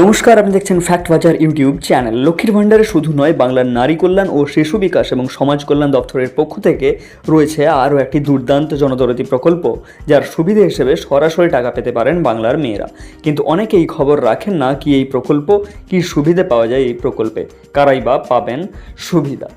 নমস্কার, আপনি দেখছেন ফ্যাক্ট বাজার ইউটিউব চ্যানেল লক্ষ্মীর ভাণ্ডারে শুধু নয়, বাংলার নারী কল্যাণ ও শিশু বিকাশ এবং সমাজ কল্যাণ দপ্তরের পক্ষ থেকে রয়েছে আরও একটি দুর্দান্ত জনদরদি প্রকল্প, যার সুবিধে হিসেবে সরাসরি টাকা পেতে পারেন বাংলার মেয়েরা। কিন্তু অনেকেই খবর রাখেন না কি এই প্রকল্প, কি সুবিধে পাওয়া যায় এই প্রকল্পে। কারাই বা পাবেন সুবিধা।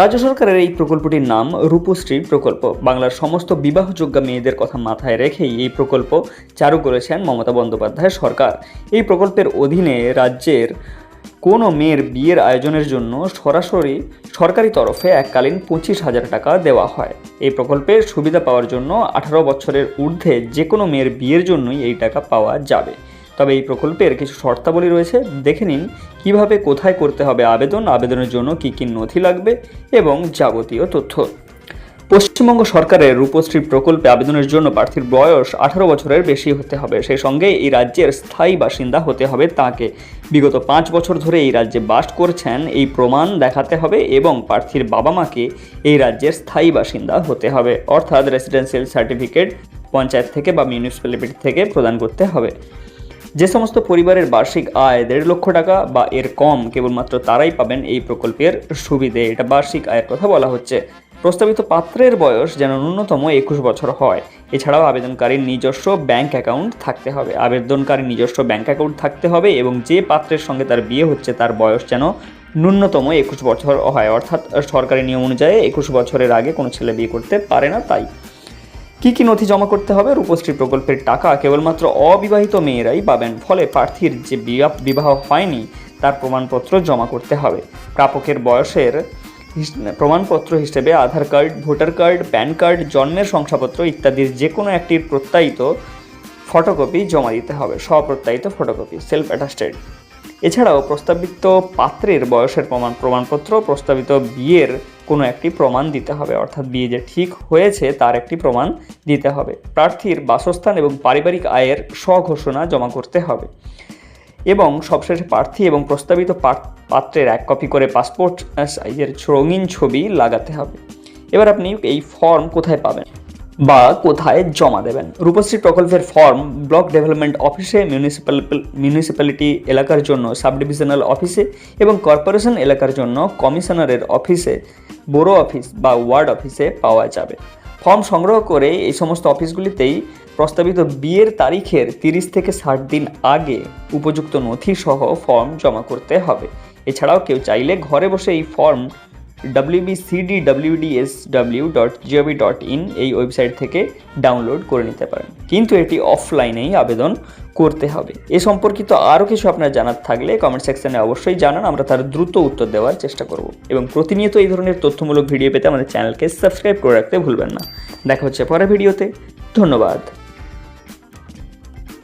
রাজ্য সরকারের এই প্রকল্পটির নাম রূপশ্রী প্রকল্প। বাংলার সমস্ত বিবাহযোগ্য মেয়েদের কথা মাথায় রেখেই এই প্রকল্প চালু করেছেন মমতা বন্দ্যোপাধ্যায় সরকার। এই প্রকল্পের অধীনে রাজ্যের কোনো মেয়ের বিয়ের আয়োজনের জন্য সরাসরি সরকারি তরফে এককালীন পঁচিশ হাজার টাকা দেওয়া হয়। এই প্রকল্পের সুবিধা পাওয়ার জন্য আঠারো বছরের ঊর্ধ্বে যে কোনো মেয়ের বিয়ের জন্যই এই টাকা পাওয়া যাবে। তবে এই প্রকল্পের কিছু শর্তাবলী রয়েছে। দেখে নিন, কীভাবে কোথায় করতে হবে আবেদন, আবেদনের জন্য কী কী নথি লাগবে এবং যাবতীয় তথ্য। পশ্চিমবঙ্গ সরকারের রূপশ্রী প্রকল্পে আবেদনের জন্য প্রার্থীর বয়স আঠারো বছরের বেশি হতে হবে। সেই সঙ্গে এই রাজ্যের স্থায়ী বাসিন্দা হতে হবে তাকে। বিগত পাঁচ বছর ধরে এই রাজ্যে বাস করছেন, এই প্রমাণ দেখাতে হবে এবং প্রার্থীর বাবা মাকে এই রাজ্যের স্থায়ী বাসিন্দা হতে হবে। অর্থাৎ রেসিডেন্সিয়াল সার্টিফিকেট পঞ্চায়েত থেকে বা মিউনিসিপ্যালিটি থেকে প্রদান করতে হবে। যে সমস্ত পরিবারের বার্ষিক আয় দেড় লক্ষ টাকা বা এর কম কেবলমাত্র তারাই পাবেন এই প্রকল্পের সুবিধে। এটা বার্ষিক আয়ের কথা বলা হচ্ছে। প্রস্তাবিত পাত্রের বয়স যেন ন্যূনতম একুশ বছর হয়। এছাড়াও আবেদনকারীর নিজস্ব ব্যাংক অ্যাকাউন্ট থাকতে হবে। আবেদনকারীর নিজস্ব ব্যাংক অ্যাকাউন্ট থাকতে হবে এবং যে পাত্রের সঙ্গে তার বিয়ে হচ্ছে তার বয়স যেন ন্যূনতম একুশ বছর হয়। অর্থাৎ সরকারি নিয়ম অনুযায়ী একুশ বছরের আগে কোনো ছেলে বিয়ে করতে পারে না তাই। কি কি নথি জমা করতে হবে? রূপশ্রী প্রকল্পের টাকা কেবলমাত্র অবিবাহিত মেয়েরাই পাবেন, ফলে প্রার্থীর যে বিবাহ হয়নি, তার প্রমাণপত্র জমা করতে হবে। প্রাপকের বয়সের প্রমাণপত্র হিসেবে Aadhaar card, voter card, PAN card, জন্মের শংসাপত্র ইত্যাদির যে কোনো একটির প্রত্যায়িত ফটোকপি জমা দিতে হবে, স্বপ্রত্যায়িত ফটোকপি সেলফ অ্যাটাস্টেড এছাড়াও প্রস্তাবিত পাত্রের বয়সের প্রমাণ প্রমাণপত্র, প্রস্তাবিত বিয়ের কোনো একটি প্রমাণ দিতে হবে। অর্থাৎ বিয়ে যে ঠিক হয়েছে, তার একটি প্রমাণ দিতে হবে। প্রার্থীর বাসস্থান এবং পারিবারিক আয়ের স্বঘোষণা জমা করতে হবে। এবং সবশেষে প্রার্থী এবং প্রস্তাবিত পাত্রের এক কপি করে পাসপোর্ট সাইজের রঙিন ছবি লাগাতে হবে। এবার আপনি এই ফর্ম কোথায় পাবেন? বা কোথায় জমা দেবেন? রূপশ্রী প্রকল্পের ফর্ম ব্লক ডেভেলপমেন্ট অফিসে, মিউনিসিপ্যাল মিউনিসিপ্যালিটি এলাকার জন্য সাব ডিভিশনাল অফিসে এবং কর্পোরেশন এলাকার জন্য কমিশনারের অফিসে বড়ো অফিস বা ওয়ার্ড অফিসে পাওয়া যাবে। ফর্ম সংগ্রহ করে এই সমস্ত অফিসগুলিতেই প্রস্তাবিত বিয়ের তারিখের তিরিশ থেকে ষাট দিন আগে উপযুক্ত নথি সহ ফর্ম জমা করতে হবে। এছাড়াও কেউ চাইলে ঘরে বসে এই form wbcdwdsw dot gov dot in এই ওয়েবসাইট থেকে ডাউনলোড করে নিতে পারেন। কিন্তু এটি অফলাইনেই আবেদন করতে হবে। এ সম্পর্কিত আরও কিছু আপনার জানার থাকলে কমেন্ট সেকশনে অবশ্যই জানান, আমরা তার দ্রুত উত্তর দেওয়ার চেষ্টা করব। এবং প্রতিনিয়ত এই ধরনের তথ্যমূলক ভিডিও পেতে আমাদের চ্যানেলকে সাবস্ক্রাইব করে রাখতে ভুলবেন না। দেখা হচ্ছে পরের ভিডিওতে ধন্যবাদ।